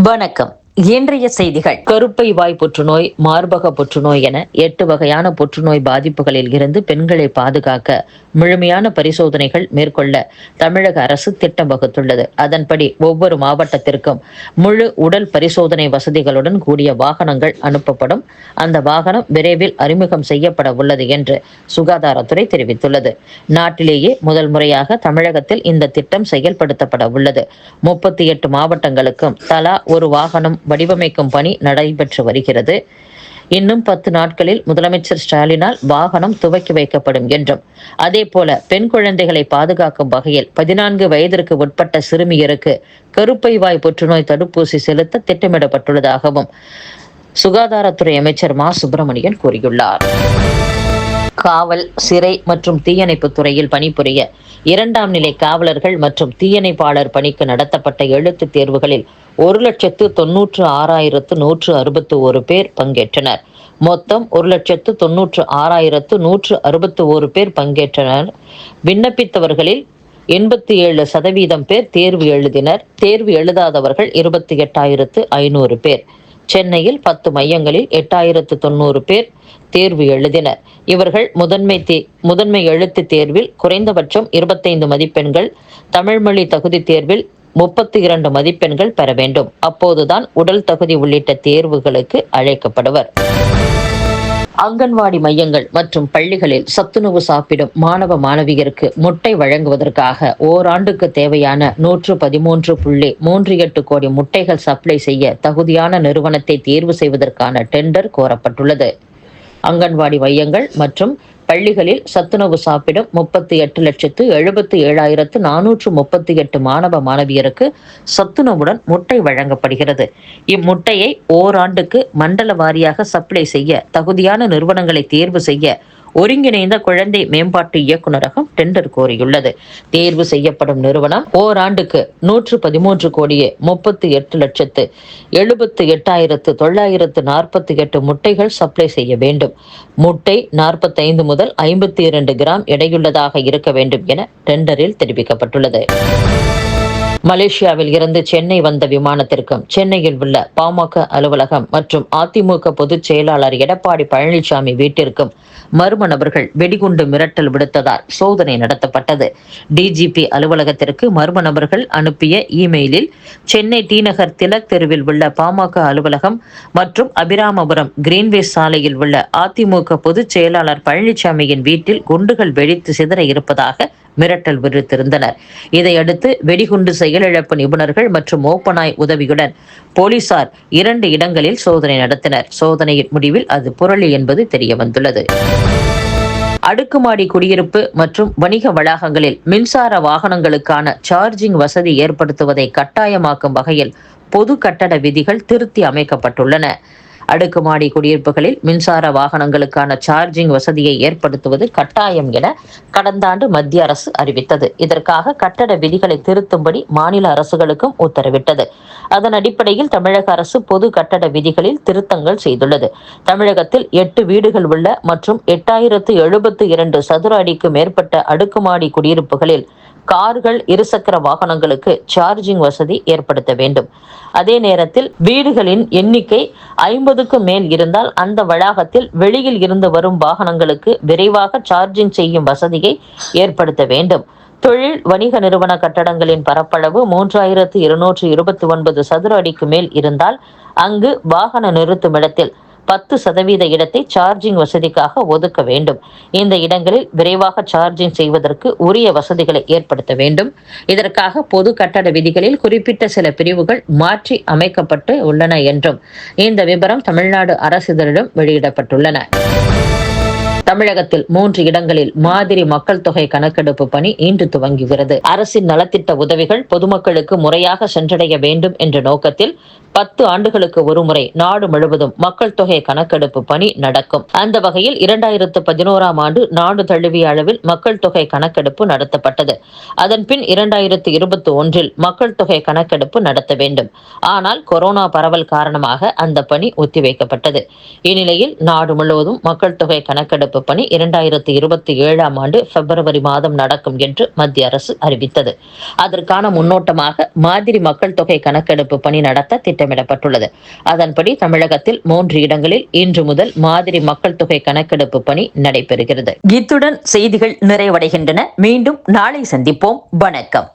வணக்கம். இன்றைய செய்திகள். கருப்பை வாய் புற்றுநோய் மார்பக புற்றுநோய் என எட்டு வகையான புற்றுநோய் பாதிப்புகளில் இருந்து பெண்களை பாதுகாக்க முழுமையான பரிசோதனைகள் மேற்கொள்ள தமிழக அரசு திட்டம் வகுத்துள்ளது. அதன்படி ஒவ்வொரு மாவட்டத்திற்கும் முழு உடல் பரிசோதனை வசதிகளுடன் கூடிய வாகனங்கள் அனுப்பப்படும். அந்த வாகனம் விரைவில் அறிமுகம் செய்யப்பட உள்ளது என்று சுகாதாரத்துறை தெரிவித்துள்ளது. நாட்டிலேயே முதல் முறையாக தமிழகத்தில் இந்த திட்டம் செயல்படுத்தப்பட உள்ளது. முப்பத்தி எட்டு மாவட்டங்களுக்கும் தலா ஒரு வாகனம் வடிவமைக்கும் பணி நடைபெற்று வருகிறது. இன்னும் பத்து நாட்களில் முதலமைச்சர் ஸ்டாலினால் வாகனம் துவக்கி வைக்கப்படும் என்றும் அதே போல பெண் குழந்தைகளை பாதுகாக்கும் வகையில் பதினான்கு வயதிற்கு உட்பட்ட சிறுமியருக்கு கருப்பை வாய் புற்றுநோய் தடுப்பூசி செலுத்த திட்டமிடப்பட்டுள்ளதாகவும் சுகாதாரத்துறை அமைச்சர் மா. சுப்பிரமணியன் கூறியுள்ளார். காவல் சிறை மற்றும் தீயணைப்பு துறையில் பணிபுரிய இரண்டாம் நிலை காவலர்கள் மற்றும் தீயணைப்பாளர் பணிக்கு நடத்தப்பட்ட எழுத்து தேர்வுகளில் ஒரு லட்சத்து தொன்னூற்று ஆறாயிரத்து நூற்று அறுபத்து ஒரு பேர் பங்கேற்றனர். மொத்தம் ஒரு லட்சத்து தொன்னூற்று ஆறாயிரத்து நூற்று அறுபத்து ஒரு பேர் பங்கேற்றனர். விண்ணப்பித்தவர்களில் எண்பத்தி ஏழு சதவீதம் பேர் தேர்வு எழுதினர். தேர்வு எழுதாதவர்கள் இருபத்தி எட்டாயிரத்து ஐநூறு பேர். சென்னையில் பத்து மையங்களில் எட்டாயிரத்து தொண்ணூறு பேர் தேர்வு எழுதினர். இவர்கள் முதன்மை தே முதன்மை எழுத்து தேர்வில் குறைந்தபட்சம் இருபத்தைந்து மதிப்பெண்கள் தமிழ்மொழி தகுதி தேர்வில் முப்பத்தி இரண்டு மதிப்பெண்கள் பெற வேண்டும். அப்போதுதான் உடல் தகுதி உள்ளிட்ட தேர்வுகளுக்கு அழைக்கப்படுவர். அங்கன்வாடி மையங்கள் மற்றும் பள்ளிகளில் சத்துணவு சாப்பிடும் மாணவ மாணவியருக்கு முட்டை வழங்குவதற்காக ஓராண்டுக்கு தேவையான நூற்று பதிமூன்று புள்ளி மூன்று எட்டு கோடி முட்டைகள் சப்ளை செய்ய தகுதியான நிறுவனத்தை தேர்வு செய்வதற்கான டெண்டர் கோரப்பட்டுள்ளது. அங்கன்வாடி மையங்கள் மற்றும் பள்ளிகளில் சத்துணவு சாப்பிடும் முப்பத்தி எட்டு லட்சத்து எழுபத்தி ஏழாயிரத்து நானூற்று முப்பத்தி எட்டு மாணவ மாணவியருக்கு சத்துணவுடன் முட்டை வழங்கப்படுகிறது. இம்முட்டையை ஓராண்டுக்கு மண்டல வாரியாக சப்ளை செய்ய தகுதியான நிறுவனங்களை தேர்வு செய்ய ஒருங்கிணைந்த குழந்தை மேம்பாட்டு இயக்குநரகம் டெண்டர் கோரியுள்ளது. தேர்வு செய்யப்படும் நிறுவனம் ஓராண்டுக்கு நூற்று பதிமூன்று கோடியே முப்பத்தி எட்டு லட்சத்து எழுபத்து எட்டாயிரத்து தொள்ளாயிரத்து நாற்பத்தி எட்டு முட்டைகள் சப்ளை செய்ய வேண்டும். முட்டை நாற்பத்தைந்து முதல் ஐம்பத்தி இரண்டு கிராம் எடையுள்ளதாக இருக்க வேண்டும் என டெண்டரில் தெரிவிக்கப்பட்டுள்ளது. மலேசியாவில் இருந்து சென்னை வந்த விமானத்திற்கும் சென்னையில் உள்ள பாமக அலுவலகம் மற்றும் அதிமுக பொதுச் செயலாளர் எடப்பாடி பழனிசாமி வீட்டிற்கும் மர்ம நபர்கள் வெடிகுண்டு மிரட்டல் விடுத்ததால் சோதனை நடத்தப்பட்டது. டிஜிபி அலுவலகத்திற்கு மர்ம நபர்கள் அனுப்பிய இமெயிலில் சென்னை டிநகர் திலக் தெருவில் உள்ள பாமக அலுவலகம் மற்றும் அபிராமபுரம் கிரீன்வேஸ் சாலையில் உள்ள அதிமுக பொதுச் செயலாளர் பழனிசாமியின் வீட்டில் குண்டுகள் வெடித்து சிதற இருப்பதாக மிரட்டல் விடுத்திருந்தனர். இதையடுத்து வெடிகுண்டு செயலிழப்பு நிபுணர்கள் மற்றும் ஓப்பனாய் உதவியுடன் போலீசார் இரண்டு இடங்களில் சோதனை நடத்தினர். சோதனையின் முடிவில் அது புரளி என்பது தெரியவந்துள்ளது. அடுக்குமாடி குடியிருப்பு மற்றும் வணிக வளாகங்களில் மின்சார வாகனங்களுக்கான சார்ஜிங் வசதி ஏற்படுத்துவதை கட்டாயமாக்கும் வகையில் பொது கட்டட விதிகள் திருத்தி அமைக்கப்பட்டுள்ளன. அடுக்குமாடி குடியிருப்புகளில் மின்சார வாகனங்களுக்கான சார்ஜிங் வசதியை ஏற்படுத்துவது கட்டாயம் என கடந்த ஆண்டு மத்திய அரசு அறிவித்தது. இதற்காக கட்டட விதிகளை திருத்தும்படி மாநில அரசுகளுக்கும் உத்தரவிட்டது. அதன் அடிப்படையில் தமிழக அரசு பொது கட்டட விதிகளில் திருத்தங்கள் செய்துள்ளது. தமிழகத்தில் எட்டு வீடுகள் உள்ள மற்றும் எட்டாயிரத்து எழுபத்து இரண்டு சதுர அடிக்கு மேற்பட்ட அடுக்குமாடி குடியிருப்புகளில் கார்கள் இருசக்கர வாகனங்களுக்கு சார்ஜிங் வசதி ஏற்படுத்த வேண்டும். அதே நேரத்தில் வீடுகளின் எண்ணிக்கை ஐம்பதுக்கு மேல் இருந்தால் அந்த வளாகத்தில் வெளியில் இருந்து வரும் வாகனங்களுக்கு விரைவாக சார்ஜிங் செய்யும் வசதியை ஏற்படுத்த வேண்டும். தொழில் வணிக நிறுவன கட்டடங்களின் பரப்பளவு மூன்றாயிரத்து இருநூற்று இருபத்தி ஒன்பது சதுர அடிக்கு மேல் இருந்தால் அங்கு வாகன நிறுத்துமிடத்தில் பத்து சதவீத இடத்தை சார்ஜிங் வசதிக்காக ஒதுக்க வேண்டும். இந்த இடங்களில் விரைவாக சார்ஜிங் செய்வதற்கு உரிய வசதிகளை ஏற்படுத்த வேண்டும். இதற்காக பொது கட்டட விதிகளில் குறிப்பிட்ட சில பிரிவுகள் மாற்றி அமைக்கப்பட்டு உள்ளன என்றும் இந்த விபரம் தமிழ்நாடு அரசிதழிடம் வெளியிடப்பட்டுள்ளன. தமிழகத்தில் மூன்று இடங்களில் மாதிரி மக்கள் தொகை கணக்கெடுப்பு பணி இன்று துவங்குகிறது அரசின் நலத்திட்ட உதவிகள் பொதுமக்களுக்கு முறையாக சென்றடைய வேண்டும் என்ற நோக்கத்தில் பத்து ஆண்டுகளுக்கு ஒருமுறை நாடு முழுவதும் மக்கள் தொகை கணக்கெடுப்பு பணி நடக்கும். அந்த வகையில் இரண்டாயிரத்து பதினோராம் ஆண்டு நாடு தழுவிய அளவில் மக்கள் தொகை கணக்கெடுப்பு நடத்தப்பட்டது. அதன் பின் இரண்டாயிரத்து இருபத்தி ஒன்றில் மக்கள் தொகை கணக்கெடுப்பு நடத்த வேண்டும். ஆனால் கொரோனா பரவல் காரணமாக அந்த பணி ஒத்திவைக்கப்பட்டது. இந்நிலையில் நாடு முழுவதும் மக்கள் தொகை கணக்கெடுப்பு பணி இரண்டாயிரத்து இருபத்தி ஏழாம் ஆண்டு பிப்ரவரி மாதம் நடக்கும் என்று மத்திய அரசு அறிவித்தது. அதற்கான முன்னோட்டமாக மாதிரி மக்கள் தொகை கணக்கெடுப்பு பணி நடத்த திட்டம் திட்டமிடப்பட்டுள்ளது அதன்படி தமிழகத்தில் மூன்று இடங்களில் இன்று முதல் மாதிரி மக்கள் தொகை கணக்கெடுப்பு பணி நடைபெறுகிறது. இத்துடன் செய்திகள் நிறைவடைகின்றன. மீண்டும் நாளை சந்திப்போம். வணக்கம்.